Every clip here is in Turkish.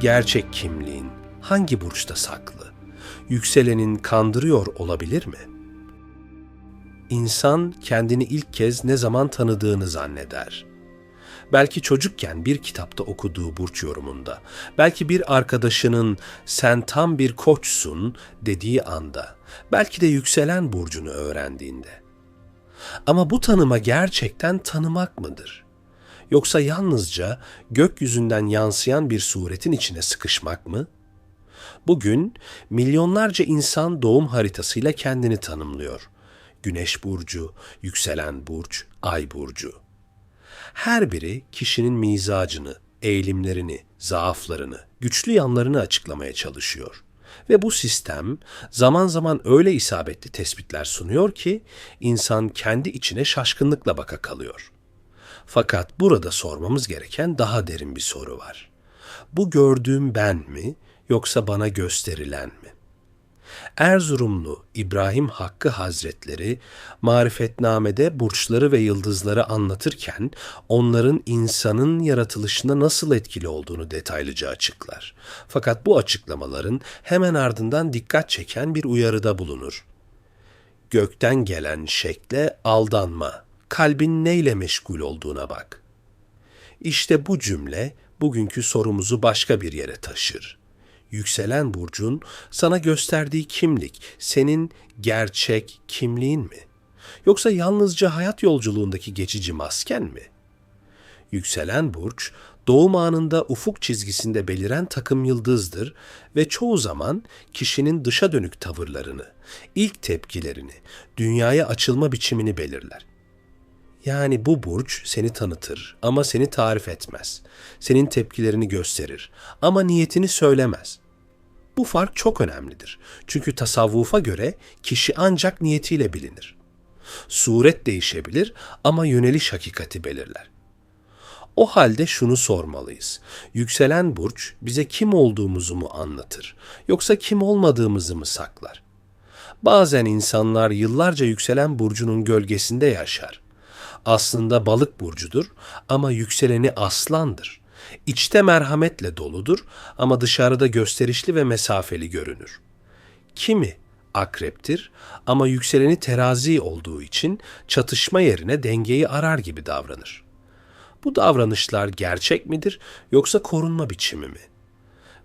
Gerçek kimliğin hangi burçta saklı? Yükselenin kandırıyor olabilir mi? İnsan kendini ilk kez ne zaman tanıdığını zanneder. Belki çocukken bir kitapta okuduğu burç yorumunda, belki bir arkadaşının sen tam bir koçsun dediği anda, belki de yükselen burcunu öğrendiğinde. Ama bu tanıma gerçekten tanımak mıdır? Yoksa yalnızca gökyüzünden yansıyan bir suretin içine sıkışmak mı? Bugün milyonlarca insan doğum haritasıyla kendini tanımlıyor. Güneş burcu, yükselen burç, ay burcu. Her biri kişinin mizacını, eğilimlerini, zaaflarını, güçlü yanlarını açıklamaya çalışıyor. Ve bu sistem zaman zaman öyle isabetli tespitler sunuyor ki insan kendi içine şaşkınlıkla baka kalıyor. Fakat burada sormamız gereken daha derin bir soru var. Bu gördüğüm ben mi yoksa bana gösterilen mi? Erzurumlu İbrahim Hakkı Hazretleri marifetnamede burçları ve yıldızları anlatırken onların insanın yaratılışına nasıl etkili olduğunu detaylıca açıklar. Fakat bu açıklamaların hemen ardından dikkat çeken bir uyarıda bulunur. Gökten gelen şekle aldanma, kalbin neyle meşgul olduğuna bak. İşte bu cümle bugünkü sorumuzu başka bir yere taşır yükselen burcun sana gösterdiği kimlik senin gerçek kimliğin mi? Yoksa yalnızca hayat yolculuğundaki geçici masken mi? Yükselen burç doğum anında ufuk çizgisinde beliren takım yıldızdır ve çoğu zaman kişinin dışa dönük tavırlarını, ilk tepkilerini, dünyaya açılma biçimini belirler. Yani bu burç seni tanıtır ama seni tarif etmez. Senin tepkilerini gösterir ama niyetini söylemez. Bu fark çok önemlidir. Çünkü tasavvufa göre kişi ancak niyetiyle bilinir. Suret değişebilir ama yöneliş hakikati belirler. O halde şunu sormalıyız. Yükselen burç bize kim olduğumuzu mu anlatır yoksa kim olmadığımızı mı saklar? Bazen insanlar yıllarca yükselen burcunun gölgesinde yaşar. Aslında balık burcudur ama yükseleni aslandır. İçte merhametle doludur ama dışarıda gösterişli ve mesafeli görünür. Kimi akreptir ama yükseleni terazi olduğu için çatışma yerine dengeyi arar gibi davranır. Bu davranışlar gerçek midir yoksa korunma biçimi mi?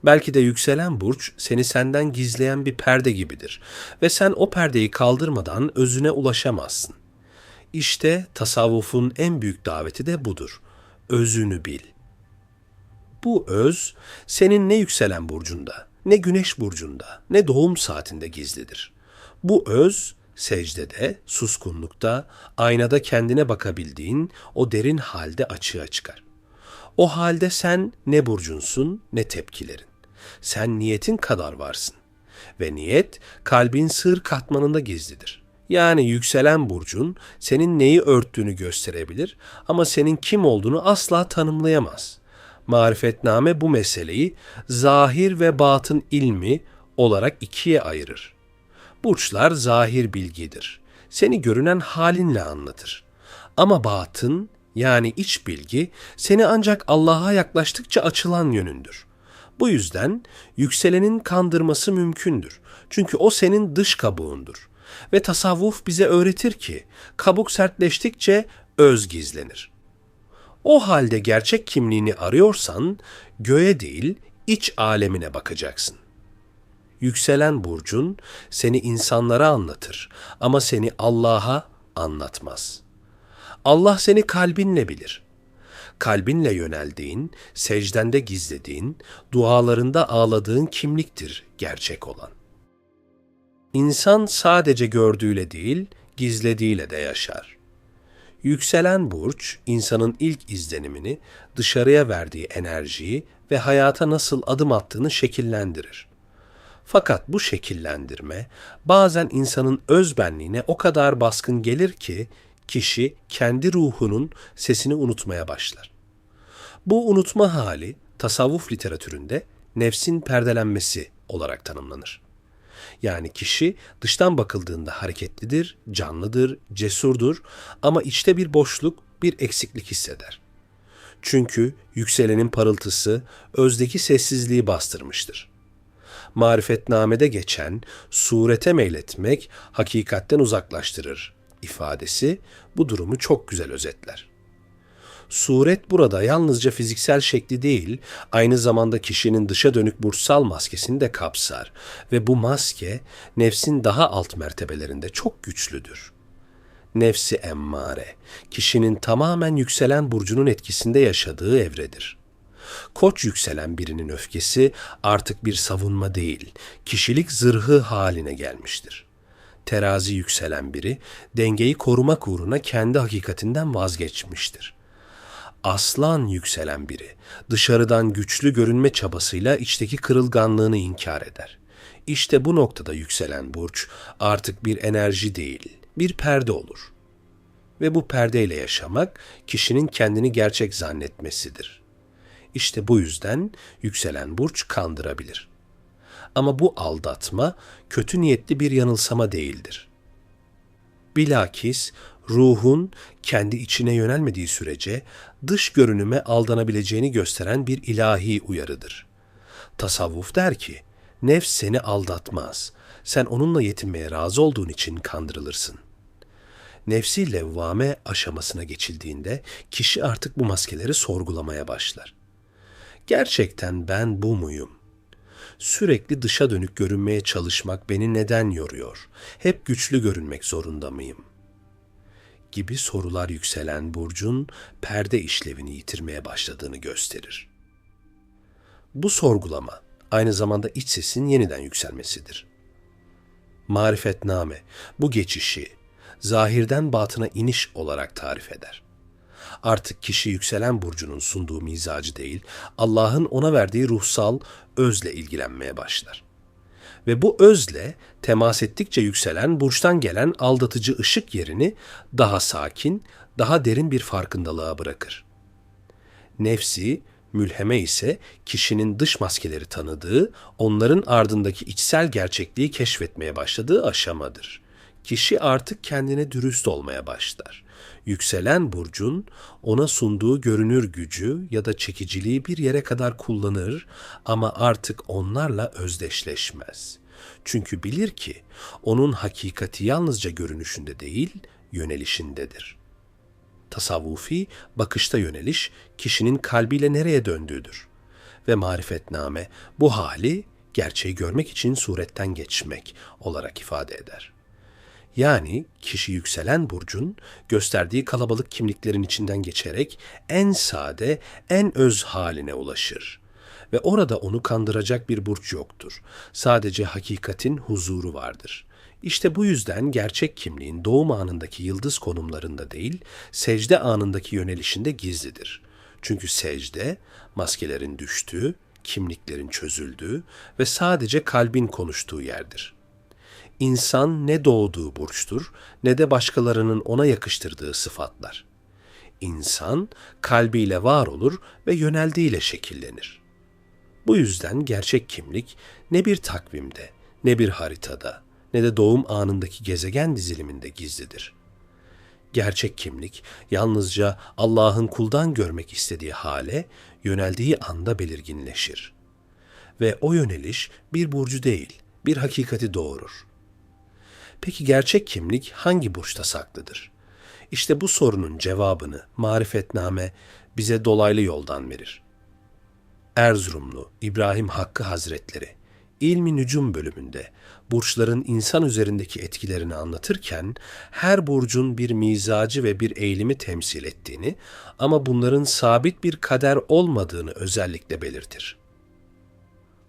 Belki de yükselen burç seni senden gizleyen bir perde gibidir ve sen o perdeyi kaldırmadan özüne ulaşamazsın. İşte tasavvufun en büyük daveti de budur. Özünü bil. Bu öz senin ne yükselen burcunda, ne güneş burcunda, ne doğum saatinde gizlidir. Bu öz secdede, suskunlukta, aynada kendine bakabildiğin o derin halde açığa çıkar. O halde sen ne burcunsun ne tepkilerin. Sen niyetin kadar varsın. Ve niyet kalbin sır katmanında gizlidir. Yani yükselen burcun senin neyi örttüğünü gösterebilir ama senin kim olduğunu asla tanımlayamaz. Marifetname bu meseleyi zahir ve batın ilmi olarak ikiye ayırır. Burçlar zahir bilgidir. Seni görünen halinle anlatır. Ama batın yani iç bilgi seni ancak Allah'a yaklaştıkça açılan yönündür. Bu yüzden yükselenin kandırması mümkündür. Çünkü o senin dış kabuğundur. Ve tasavvuf bize öğretir ki kabuk sertleştikçe öz gizlenir. O halde gerçek kimliğini arıyorsan göğe değil iç alemine bakacaksın. Yükselen burcun seni insanlara anlatır ama seni Allah'a anlatmaz. Allah seni kalbinle bilir. Kalbinle yöneldiğin, secdende gizlediğin, dualarında ağladığın kimliktir gerçek olan. İnsan sadece gördüğüyle değil, gizlediğiyle de yaşar. Yükselen burç, insanın ilk izlenimini, dışarıya verdiği enerjiyi ve hayata nasıl adım attığını şekillendirir. Fakat bu şekillendirme bazen insanın özbenliğine o kadar baskın gelir ki kişi kendi ruhunun sesini unutmaya başlar. Bu unutma hali tasavvuf literatüründe nefsin perdelenmesi olarak tanımlanır. Yani kişi dıştan bakıldığında hareketlidir, canlıdır, cesurdur ama içte bir boşluk, bir eksiklik hisseder. Çünkü yükselenin parıltısı özdeki sessizliği bastırmıştır. Marifetnamede geçen surete meyletmek hakikatten uzaklaştırır ifadesi bu durumu çok güzel özetler. Suret burada yalnızca fiziksel şekli değil, aynı zamanda kişinin dışa dönük burçsal maskesini de kapsar ve bu maske nefsin daha alt mertebelerinde çok güçlüdür. Nefsi emmare, kişinin tamamen yükselen burcunun etkisinde yaşadığı evredir. Koç yükselen birinin öfkesi artık bir savunma değil, kişilik zırhı haline gelmiştir. Terazi yükselen biri dengeyi korumak uğruna kendi hakikatinden vazgeçmiştir aslan yükselen biri dışarıdan güçlü görünme çabasıyla içteki kırılganlığını inkar eder. İşte bu noktada yükselen burç artık bir enerji değil, bir perde olur. Ve bu perdeyle yaşamak kişinin kendini gerçek zannetmesidir. İşte bu yüzden yükselen burç kandırabilir. Ama bu aldatma kötü niyetli bir yanılsama değildir. Bilakis ruhun kendi içine yönelmediği sürece dış görünüme aldanabileceğini gösteren bir ilahi uyarıdır. Tasavvuf der ki, nefs seni aldatmaz. Sen onunla yetinmeye razı olduğun için kandırılırsın. Nefsi levvame aşamasına geçildiğinde kişi artık bu maskeleri sorgulamaya başlar. Gerçekten ben bu muyum? Sürekli dışa dönük görünmeye çalışmak beni neden yoruyor? Hep güçlü görünmek zorunda mıyım?'' Gibi sorular yükselen burcun perde işlevini yitirmeye başladığını gösterir. Bu sorgulama aynı zamanda iç sesin yeniden yükselmesidir. Marifetname bu geçişi zahirden batına iniş olarak tarif eder. Artık kişi yükselen burcunun sunduğu mizacı değil, Allah'ın ona verdiği ruhsal özle ilgilenmeye başlar ve bu özle temas ettikçe yükselen burçtan gelen aldatıcı ışık yerini daha sakin, daha derin bir farkındalığa bırakır. Nefsi, mülheme ise kişinin dış maskeleri tanıdığı, onların ardındaki içsel gerçekliği keşfetmeye başladığı aşamadır. Kişi artık kendine dürüst olmaya başlar yükselen burcun ona sunduğu görünür gücü ya da çekiciliği bir yere kadar kullanır ama artık onlarla özdeşleşmez. Çünkü bilir ki onun hakikati yalnızca görünüşünde değil, yönelişindedir. Tasavvufi bakışta yöneliş kişinin kalbiyle nereye döndüğüdür. Ve marifetname bu hali gerçeği görmek için suretten geçmek olarak ifade eder. Yani kişi yükselen burcun gösterdiği kalabalık kimliklerin içinden geçerek en sade, en öz haline ulaşır. Ve orada onu kandıracak bir burç yoktur. Sadece hakikatin huzuru vardır. İşte bu yüzden gerçek kimliğin doğum anındaki yıldız konumlarında değil, secde anındaki yönelişinde gizlidir. Çünkü secde, maskelerin düştüğü, kimliklerin çözüldüğü ve sadece kalbin konuştuğu yerdir. İnsan ne doğduğu burçtur ne de başkalarının ona yakıştırdığı sıfatlar. İnsan kalbiyle var olur ve yöneldiğiyle şekillenir. Bu yüzden gerçek kimlik ne bir takvimde, ne bir haritada, ne de doğum anındaki gezegen diziliminde gizlidir. Gerçek kimlik yalnızca Allah'ın kuldan görmek istediği hale yöneldiği anda belirginleşir. Ve o yöneliş bir burcu değil, bir hakikati doğurur. Peki gerçek kimlik hangi burçta saklıdır? İşte bu sorunun cevabını marifetname bize dolaylı yoldan verir. Erzurumlu İbrahim Hakkı Hazretleri İlmi Nücum bölümünde burçların insan üzerindeki etkilerini anlatırken her burcun bir mizacı ve bir eğilimi temsil ettiğini ama bunların sabit bir kader olmadığını özellikle belirtir.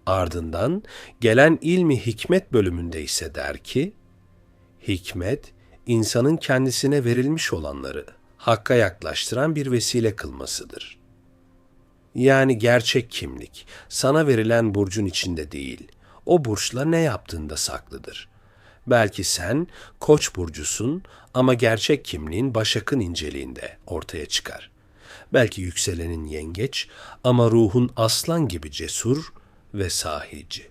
Ardından gelen ilmi hikmet bölümünde ise der ki, Hikmet, insanın kendisine verilmiş olanları hakka yaklaştıran bir vesile kılmasıdır. Yani gerçek kimlik sana verilen burcun içinde değil, o burçla ne yaptığında saklıdır. Belki sen koç burcusun ama gerçek kimliğin başakın inceliğinde ortaya çıkar. Belki yükselenin yengeç ama ruhun aslan gibi cesur ve sahici.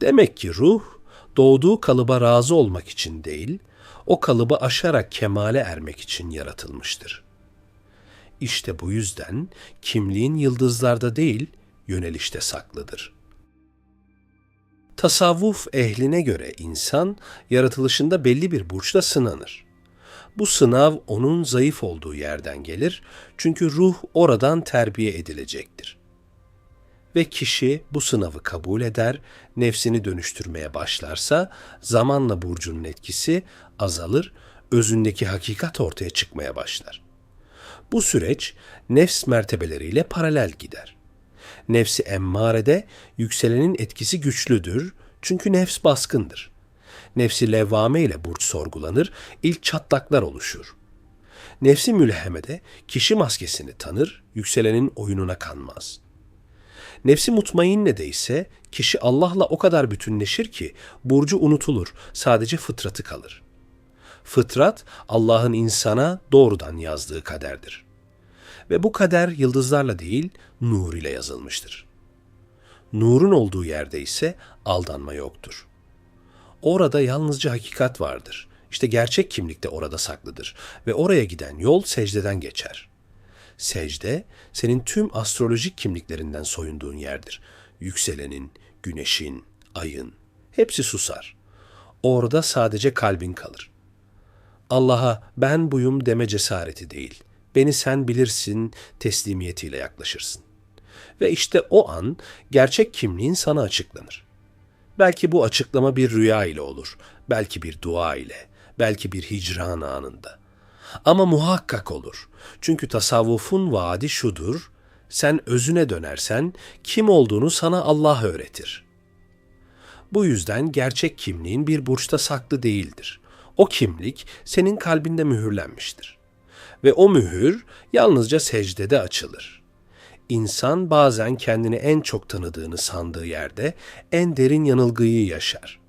Demek ki ruh doğduğu kalıba razı olmak için değil, o kalıbı aşarak kemale ermek için yaratılmıştır. İşte bu yüzden kimliğin yıldızlarda değil, yönelişte saklıdır. Tasavvuf ehline göre insan yaratılışında belli bir burçta sınanır. Bu sınav onun zayıf olduğu yerden gelir çünkü ruh oradan terbiye edilecektir. Ve kişi bu sınavı kabul eder, nefsini dönüştürmeye başlarsa zamanla burcunun etkisi azalır, özündeki hakikat ortaya çıkmaya başlar. Bu süreç nefs mertebeleriyle paralel gider. Nefsi emmarede yükselenin etkisi güçlüdür çünkü nefs baskındır. Nefsi levvame ile burç sorgulanır, ilk çatlaklar oluşur. Nefsi mülhemede kişi maskesini tanır, yükselenin oyununa kanmaz. Nefsi mutmainne de ise kişi Allah'la o kadar bütünleşir ki burcu unutulur, sadece fıtratı kalır. Fıtrat Allah'ın insana doğrudan yazdığı kaderdir. Ve bu kader yıldızlarla değil, nur ile yazılmıştır. Nurun olduğu yerde ise aldanma yoktur. Orada yalnızca hakikat vardır. İşte gerçek kimlik de orada saklıdır ve oraya giden yol secdeden geçer. Secde, senin tüm astrolojik kimliklerinden soyunduğun yerdir. Yükselenin, güneşin, ayın, hepsi susar. Orada sadece kalbin kalır. Allah'a ben buyum deme cesareti değil. Beni sen bilirsin teslimiyetiyle yaklaşırsın. Ve işte o an gerçek kimliğin sana açıklanır. Belki bu açıklama bir rüya ile olur, belki bir dua ile, belki bir hicran anında. Ama muhakkak olur. Çünkü tasavvufun vaadi şudur, sen özüne dönersen kim olduğunu sana Allah öğretir. Bu yüzden gerçek kimliğin bir burçta saklı değildir. O kimlik senin kalbinde mühürlenmiştir. Ve o mühür yalnızca secdede açılır. İnsan bazen kendini en çok tanıdığını sandığı yerde en derin yanılgıyı yaşar.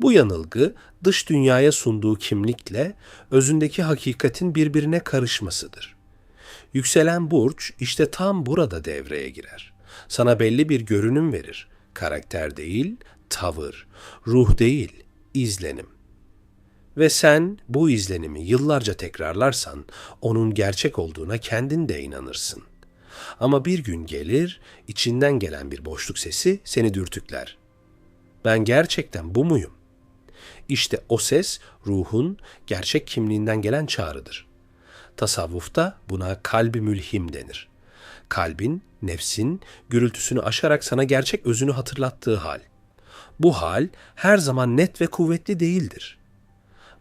Bu yanılgı dış dünyaya sunduğu kimlikle özündeki hakikatin birbirine karışmasıdır. Yükselen burç işte tam burada devreye girer. Sana belli bir görünüm verir. Karakter değil, tavır, ruh değil, izlenim. Ve sen bu izlenimi yıllarca tekrarlarsan onun gerçek olduğuna kendin de inanırsın. Ama bir gün gelir, içinden gelen bir boşluk sesi seni dürtükler. Ben gerçekten bu muyum? İşte o ses ruhun gerçek kimliğinden gelen çağrıdır. Tasavvufta buna kalbi mülhim denir. Kalbin, nefsin gürültüsünü aşarak sana gerçek özünü hatırlattığı hal. Bu hal her zaman net ve kuvvetli değildir.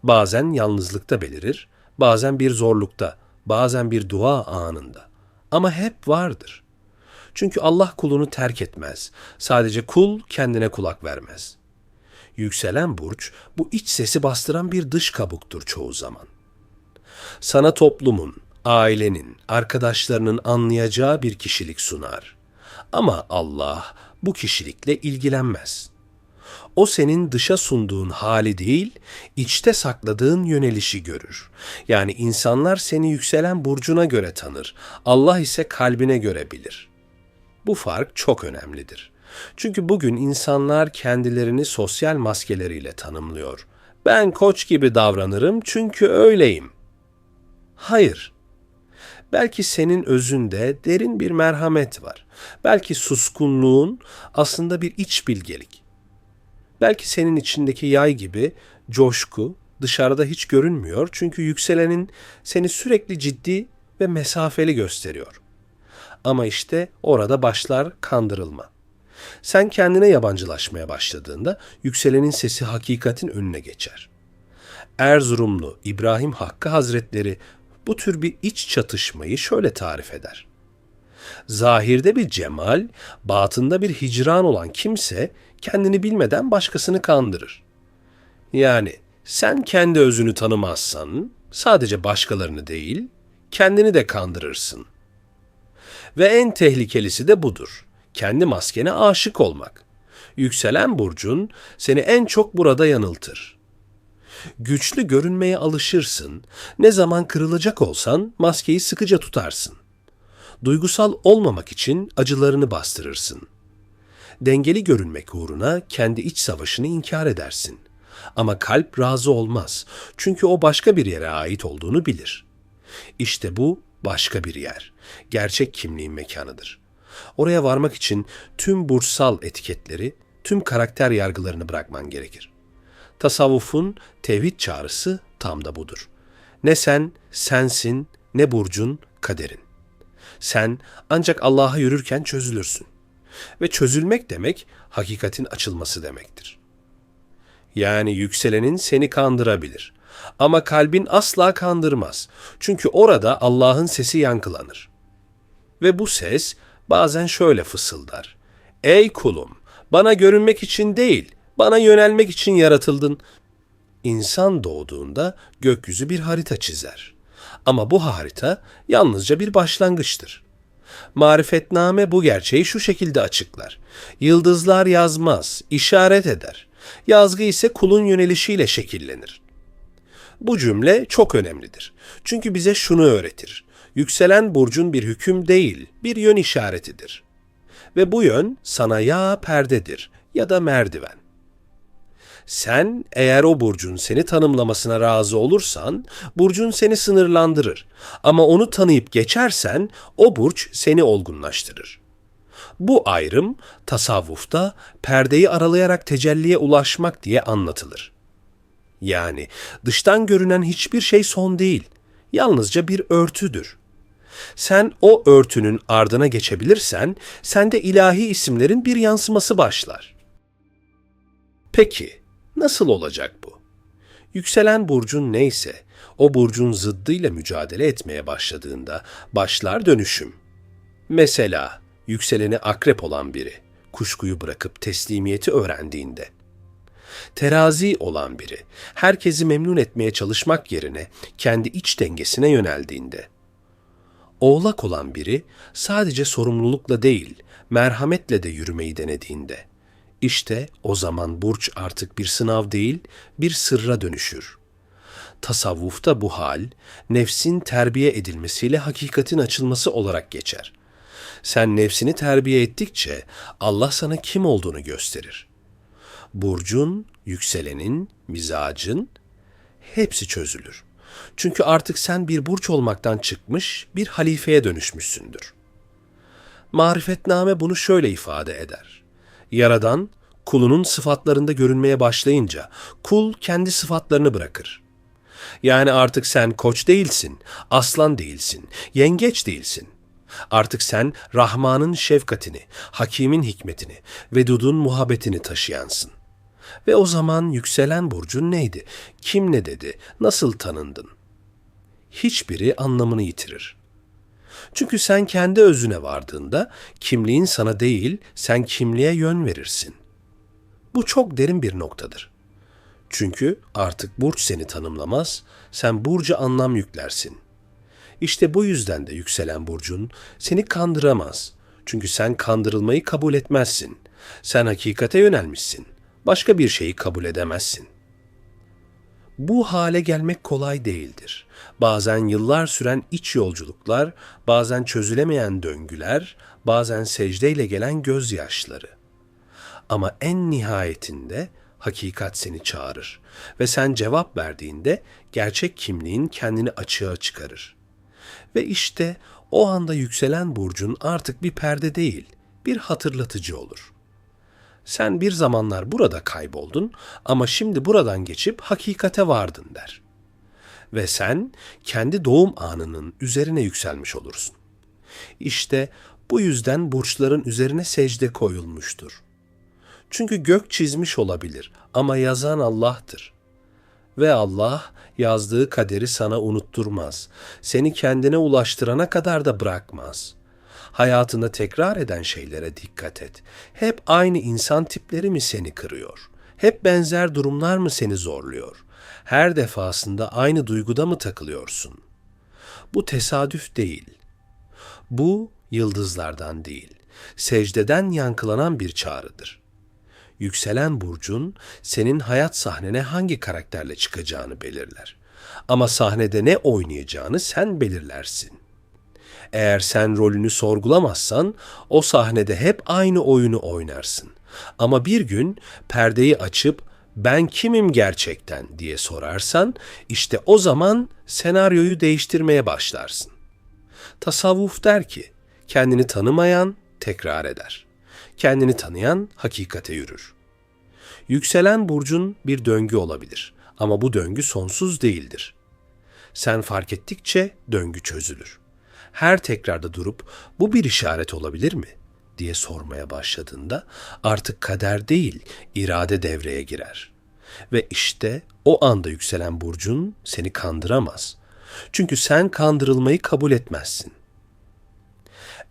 Bazen yalnızlıkta belirir, bazen bir zorlukta, bazen bir dua anında. Ama hep vardır. Çünkü Allah kulunu terk etmez. Sadece kul kendine kulak vermez. Yükselen burç bu iç sesi bastıran bir dış kabuktur çoğu zaman. Sana toplumun, ailenin, arkadaşlarının anlayacağı bir kişilik sunar. Ama Allah bu kişilikle ilgilenmez. O senin dışa sunduğun hali değil, içte sakladığın yönelişi görür. Yani insanlar seni yükselen burcuna göre tanır. Allah ise kalbine göre bilir. Bu fark çok önemlidir. Çünkü bugün insanlar kendilerini sosyal maskeleriyle tanımlıyor. Ben koç gibi davranırım çünkü öyleyim. Hayır. Belki senin özünde derin bir merhamet var. Belki suskunluğun aslında bir iç bilgelik. Belki senin içindeki yay gibi coşku dışarıda hiç görünmüyor çünkü yükselenin seni sürekli ciddi ve mesafeli gösteriyor. Ama işte orada başlar kandırılma. Sen kendine yabancılaşmaya başladığında yükselenin sesi hakikatin önüne geçer. Erzurumlu İbrahim Hakkı Hazretleri bu tür bir iç çatışmayı şöyle tarif eder. Zahirde bir cemal, batında bir hicran olan kimse kendini bilmeden başkasını kandırır. Yani sen kendi özünü tanımazsan sadece başkalarını değil, kendini de kandırırsın. Ve en tehlikelisi de budur. Kendi maskene aşık olmak. Yükselen burcun seni en çok burada yanıltır. Güçlü görünmeye alışırsın. Ne zaman kırılacak olsan maskeyi sıkıca tutarsın. Duygusal olmamak için acılarını bastırırsın. Dengeli görünmek uğruna kendi iç savaşını inkar edersin. Ama kalp razı olmaz. Çünkü o başka bir yere ait olduğunu bilir. İşte bu başka bir yer. Gerçek kimliğin mekanıdır. Oraya varmak için tüm burçsal etiketleri, tüm karakter yargılarını bırakman gerekir. Tasavvufun tevhid çağrısı tam da budur. Ne sen, sensin, ne burcun, kaderin. Sen ancak Allah'a yürürken çözülürsün. Ve çözülmek demek hakikatin açılması demektir. Yani yükselenin seni kandırabilir. Ama kalbin asla kandırmaz. Çünkü orada Allah'ın sesi yankılanır. Ve bu ses bazen şöyle fısıldar. Ey kulum, bana görünmek için değil, bana yönelmek için yaratıldın. İnsan doğduğunda gökyüzü bir harita çizer. Ama bu harita yalnızca bir başlangıçtır. Marifetname bu gerçeği şu şekilde açıklar. Yıldızlar yazmaz, işaret eder. Yazgı ise kulun yönelişiyle şekillenir. Bu cümle çok önemlidir. Çünkü bize şunu öğretir. Yükselen burcun bir hüküm değil, bir yön işaretidir. Ve bu yön sana ya perdedir ya da merdiven. Sen eğer o burcun seni tanımlamasına razı olursan, burcun seni sınırlandırır. Ama onu tanıyıp geçersen, o burç seni olgunlaştırır. Bu ayrım tasavvufta perdeyi aralayarak tecelliye ulaşmak diye anlatılır. Yani dıştan görünen hiçbir şey son değil. Yalnızca bir örtüdür. Sen o örtünün ardına geçebilirsen, sende ilahi isimlerin bir yansıması başlar. Peki, nasıl olacak bu? Yükselen burcun neyse, o burcun zıddıyla mücadele etmeye başladığında başlar dönüşüm. Mesela yükseleni akrep olan biri, kuşkuyu bırakıp teslimiyeti öğrendiğinde, terazi olan biri, herkesi memnun etmeye çalışmak yerine kendi iç dengesine yöneldiğinde, oğlak olan biri sadece sorumlulukla değil, merhametle de yürümeyi denediğinde, işte o zaman burç artık bir sınav değil, bir sırra dönüşür. Tasavvufta bu hal, nefsin terbiye edilmesiyle hakikatin açılması olarak geçer. Sen nefsini terbiye ettikçe Allah sana kim olduğunu gösterir. Burcun, yükselenin, mizacın hepsi çözülür. Çünkü artık sen bir burç olmaktan çıkmış bir halifeye dönüşmüşsündür. Marifetname bunu şöyle ifade eder. Yaradan kulunun sıfatlarında görünmeye başlayınca kul kendi sıfatlarını bırakır. Yani artık sen koç değilsin, aslan değilsin, yengeç değilsin. Artık sen Rahman'ın şefkatini, Hakim'in hikmetini, Vedud'un muhabbetini taşıyansın. Ve o zaman yükselen burcun neydi? Kim ne dedi? Nasıl tanındın? Hiçbiri anlamını yitirir. Çünkü sen kendi özüne vardığında kimliğin sana değil, sen kimliğe yön verirsin. Bu çok derin bir noktadır. Çünkü artık burç seni tanımlamaz, sen burca anlam yüklersin. İşte bu yüzden de yükselen burcun seni kandıramaz. Çünkü sen kandırılmayı kabul etmezsin. Sen hakikate yönelmişsin. Başka bir şeyi kabul edemezsin. Bu hale gelmek kolay değildir. Bazen yıllar süren iç yolculuklar, bazen çözülemeyen döngüler, bazen secdeyle gelen gözyaşları. Ama en nihayetinde hakikat seni çağırır ve sen cevap verdiğinde gerçek kimliğin kendini açığa çıkarır. Ve işte o anda yükselen burcun artık bir perde değil, bir hatırlatıcı olur. Sen bir zamanlar burada kayboldun ama şimdi buradan geçip hakikate vardın der. Ve sen kendi doğum anının üzerine yükselmiş olursun. İşte bu yüzden burçların üzerine secde koyulmuştur. Çünkü gök çizmiş olabilir ama yazan Allah'tır. Ve Allah yazdığı kaderi sana unutturmaz. Seni kendine ulaştırana kadar da bırakmaz. Hayatında tekrar eden şeylere dikkat et. Hep aynı insan tipleri mi seni kırıyor? Hep benzer durumlar mı seni zorluyor? Her defasında aynı duyguda mı takılıyorsun? Bu tesadüf değil. Bu yıldızlardan değil, secdeden yankılanan bir çağrıdır yükselen burcun senin hayat sahnene hangi karakterle çıkacağını belirler. Ama sahnede ne oynayacağını sen belirlersin. Eğer sen rolünü sorgulamazsan o sahnede hep aynı oyunu oynarsın. Ama bir gün perdeyi açıp ben kimim gerçekten diye sorarsan işte o zaman senaryoyu değiştirmeye başlarsın. Tasavvuf der ki, kendini tanımayan tekrar eder. Kendini tanıyan hakikate yürür. Yükselen burcun bir döngü olabilir ama bu döngü sonsuz değildir. Sen fark ettikçe döngü çözülür. Her tekrarda durup bu bir işaret olabilir mi diye sormaya başladığında artık kader değil, irade devreye girer. Ve işte o anda yükselen burcun seni kandıramaz. Çünkü sen kandırılmayı kabul etmezsin.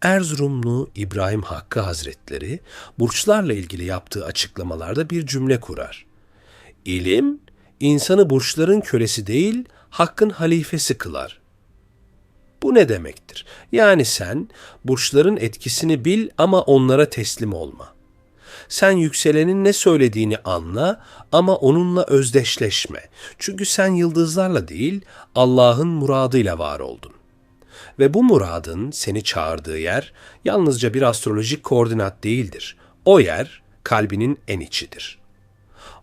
Erzurumlu İbrahim Hakkı Hazretleri burçlarla ilgili yaptığı açıklamalarda bir cümle kurar. İlim, insanı burçların kölesi değil, hakkın halifesi kılar. Bu ne demektir? Yani sen burçların etkisini bil ama onlara teslim olma. Sen yükselenin ne söylediğini anla ama onunla özdeşleşme. Çünkü sen yıldızlarla değil, Allah'ın muradıyla var oldun. Ve bu muradın seni çağırdığı yer yalnızca bir astrolojik koordinat değildir. O yer kalbinin en içidir.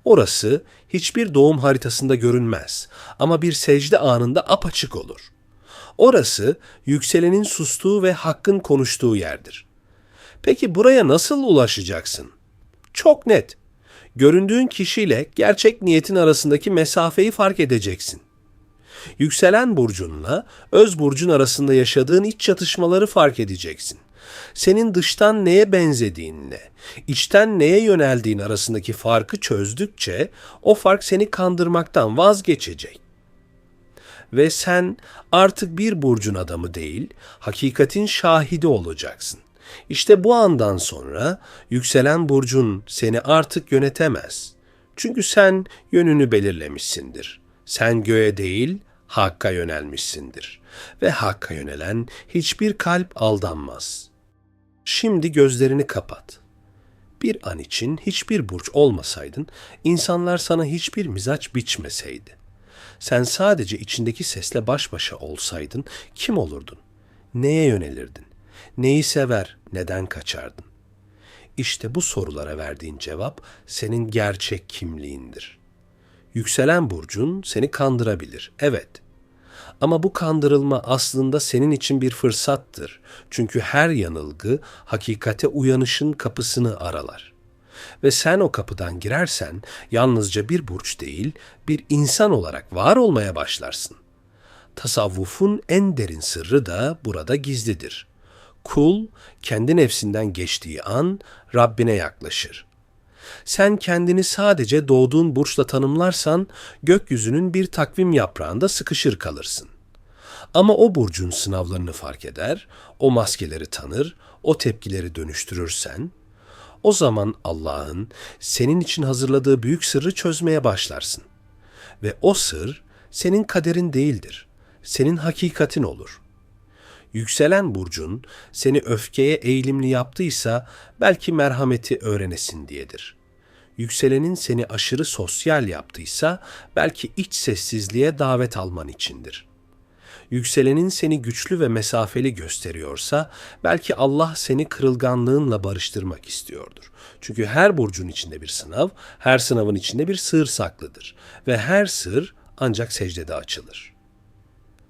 Orası hiçbir doğum haritasında görünmez ama bir secde anında apaçık olur. Orası yükselenin sustuğu ve hakkın konuştuğu yerdir. Peki buraya nasıl ulaşacaksın? Çok net. Göründüğün kişiyle gerçek niyetin arasındaki mesafeyi fark edeceksin. Yükselen burcunla öz burcun arasında yaşadığın iç çatışmaları fark edeceksin. Senin dıştan neye benzediğinle, içten neye yöneldiğin arasındaki farkı çözdükçe o fark seni kandırmaktan vazgeçecek. Ve sen artık bir burcun adamı değil, hakikatin şahidi olacaksın. İşte bu andan sonra yükselen burcun seni artık yönetemez. Çünkü sen yönünü belirlemişsindir. Sen göğe değil, Hakk'a yönelmişsindir. Ve Hakk'a yönelen hiçbir kalp aldanmaz. Şimdi gözlerini kapat. Bir an için hiçbir burç olmasaydın, insanlar sana hiçbir mizaç biçmeseydi. Sen sadece içindeki sesle baş başa olsaydın kim olurdun? Neye yönelirdin? Neyi sever, neden kaçardın? İşte bu sorulara verdiğin cevap senin gerçek kimliğindir. Yükselen burcun seni kandırabilir. Evet. Ama bu kandırılma aslında senin için bir fırsattır. Çünkü her yanılgı hakikate uyanışın kapısını aralar. Ve sen o kapıdan girersen yalnızca bir burç değil, bir insan olarak var olmaya başlarsın. Tasavvufun en derin sırrı da burada gizlidir. Kul kendi nefsinden geçtiği an Rabbine yaklaşır. Sen kendini sadece doğduğun burçla tanımlarsan gökyüzünün bir takvim yaprağında sıkışır kalırsın. Ama o burcun sınavlarını fark eder, o maskeleri tanır, o tepkileri dönüştürürsen, o zaman Allah'ın senin için hazırladığı büyük sırrı çözmeye başlarsın. Ve o sır senin kaderin değildir, senin hakikatin olur. Yükselen burcun seni öfkeye eğilimli yaptıysa belki merhameti öğrenesin diyedir. Yükselenin seni aşırı sosyal yaptıysa belki iç sessizliğe davet alman içindir. Yükselenin seni güçlü ve mesafeli gösteriyorsa belki Allah seni kırılganlığınla barıştırmak istiyordur. Çünkü her burcun içinde bir sınav, her sınavın içinde bir sır saklıdır ve her sır ancak secdede açılır.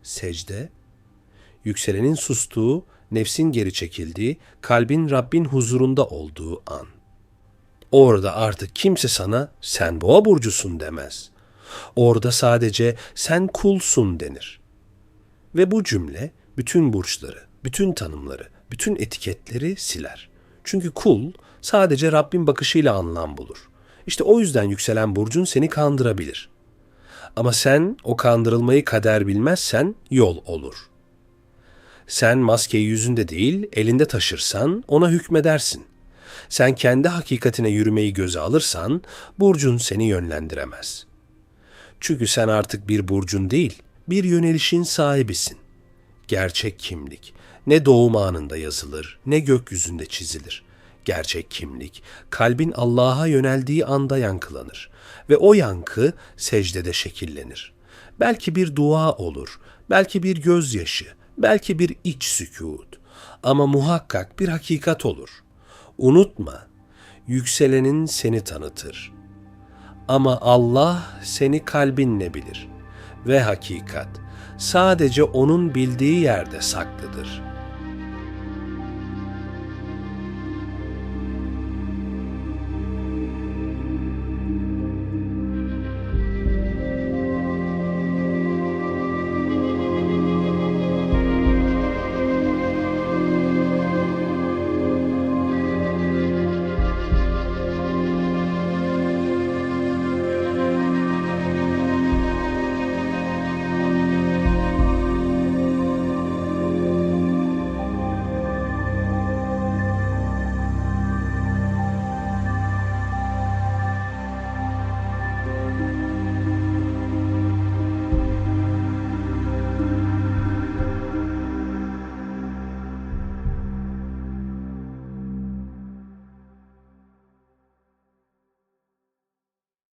Secde yükselenin sustuğu, nefsin geri çekildiği, kalbin Rabbin huzurunda olduğu an. Orada artık kimse sana sen boğa burcusun demez. Orada sadece sen kulsun denir. Ve bu cümle bütün burçları, bütün tanımları, bütün etiketleri siler. Çünkü kul sadece Rabbin bakışıyla anlam bulur. İşte o yüzden yükselen burcun seni kandırabilir. Ama sen o kandırılmayı kader bilmezsen yol olur.'' Sen maskeyi yüzünde değil, elinde taşırsan ona hükmedersin. Sen kendi hakikatine yürümeyi göze alırsan burcun seni yönlendiremez. Çünkü sen artık bir burcun değil, bir yönelişin sahibisin. Gerçek kimlik ne doğum anında yazılır, ne gökyüzünde çizilir. Gerçek kimlik kalbin Allah'a yöneldiği anda yankılanır ve o yankı secdede şekillenir. Belki bir dua olur, belki bir gözyaşı, belki bir iç sükut ama muhakkak bir hakikat olur. Unutma, yükselenin seni tanıtır. Ama Allah seni kalbinle bilir ve hakikat sadece onun bildiği yerde saklıdır.